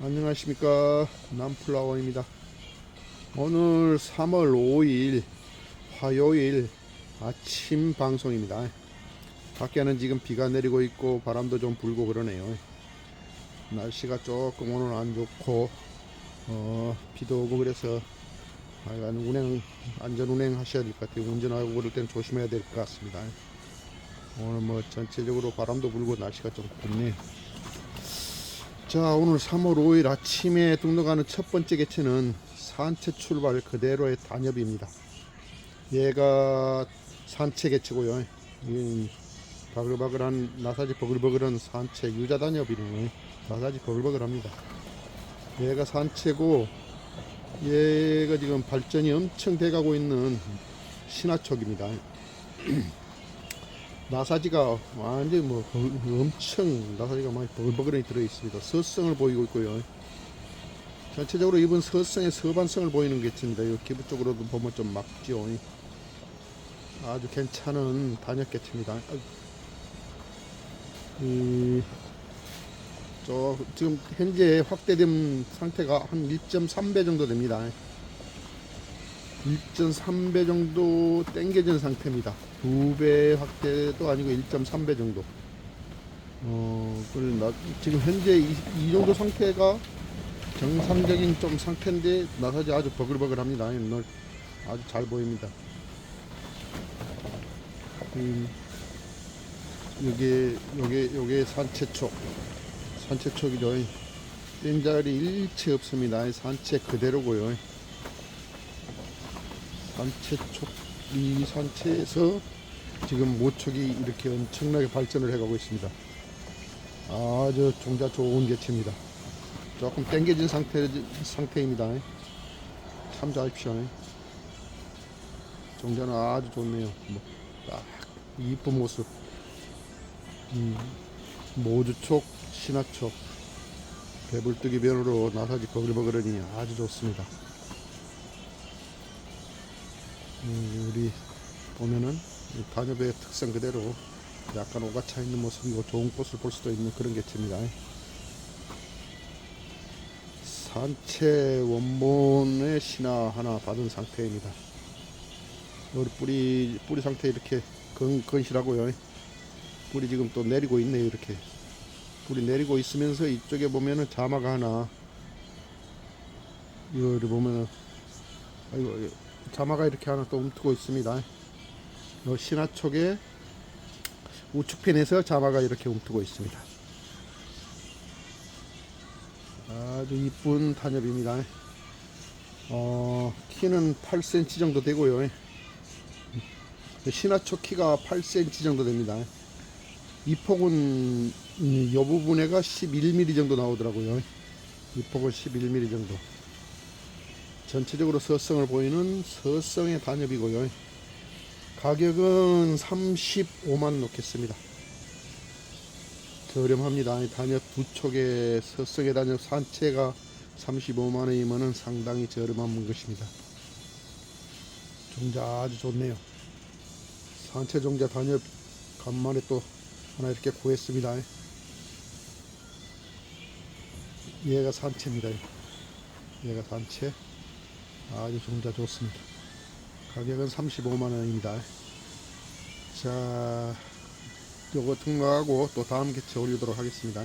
안녕하십니까. 남플라워입니다. 오늘 3월 5일 화요일 아침 방송입니다. 밖에는 지금 비가 내리고 있고 바람도 좀 불고 그러네요. 날씨가 조금 오늘 안 좋고 어, 비도 오고 그래서 하여간 운행 안전 운행 하셔야 될 것 같아요. 운전하고 그럴 땐 조심해야 될 것 같습니다. 오늘 뭐 전체적으로 바람도 불고 날씨가 좀 덥네요 자 오늘 3월 5일 아침에 등록하는 첫 번째 개체는 산채 출발 그대로의 단엽입니다. 얘가 산채 개체고요. 이 바글바글한 나사지 버글버글한 산채 유자 단엽이네요 나사지 버글버글합니다. 얘가 산채고 얘가 지금 발전이 엄청 돼가고 있는 신화촉입니다 나사지가 완전히 뭐 버- 엄청 나사지가 많이 버글버글하게 들어 있습니다. 서성을 보이고 있고요. 전체적으로 이번 서성의 서반성을 보이는 개체입니다. 이 기부 쪽으로도 보면 좀 막지요. 아주 괜찮은 단역 개체입니다. 아이고. 이, 저 지금 현재 확대된 상태가 한 1.3배 정도 됩니다. 1.3배 정도 땡겨진 상태입니다. 두배 확대도 아니고 1.3배 정도. 어, 그래, 나, 지금 현재 이, 이 정도 상태가 정상적인 좀 상태인데, 나사지 아주 버글버글 합니다. 오늘 아주 잘 보입니다. 음, 요게, 요게, 요게 산채촉. 산채촉이죠. 뗀자리 일체 없습니다. 산채 그대로고요. 산채촉 이 산채에서 지금 모촉이 이렇게 엄청나게 발전을 해가고 있습니다. 아주 종자 좋은 개체입니다. 조금 땡겨진 상태 상태입니다. 참조하십시오. 종자는 아주 좋네요. 뭐, 딱 이쁜 모습. 음, 모주촉, 신화촉, 배불뜨기 변으로 나사지 버글버글하니 아주 좋습니다. 음, 우리 보면은 이 단엽의 특성 그대로 약간 오가차 있는 모습이고 좋은 꽃을 볼 수도 있는 그런 개체입니다. 산채 원본의 신화 하나 받은 상태입니다. 우리 뿌리 뿌리 상태 이렇게 건, 건실하고요. 뿌리 지금 또 내리고 있네요. 이렇게 뿌리 내리고 있으면서 이쪽에 보면은 자마가 하나 이거를 보면은 아이고 자마가 이렇게 하나 또 움트고 있습니다. 요 신화촉에 우측편에서 자마가 이렇게 움트고 있습니다. 아주 이쁜 단엽입니다. 어, 키는 8cm 정도 되고요. 신화촉 키가 8cm 정도 됩니다. 이 폭은 이 부분에가 11mm 정도 나오더라고요. 이 폭은 11mm 정도. 전체적으로 서성을 보이는 서성의 단엽이고요. 가격은 35만 놓겠습니다. 저렴합니다. 이 단엽 두 촉에 서성의 단엽 산채가 35만 원이면 상당히 저렴한 것입니다. 종자 아주 좋네요. 산채 종자 단엽 간만에 또 하나 이렇게 구했습니다. 얘가 산채입니다. 얘가 산채. 아주 종자 좋습니다. 가격은 35만 원입니다. 자, 요거 등록하고 또 다음 개체 올리도록 하겠습니다.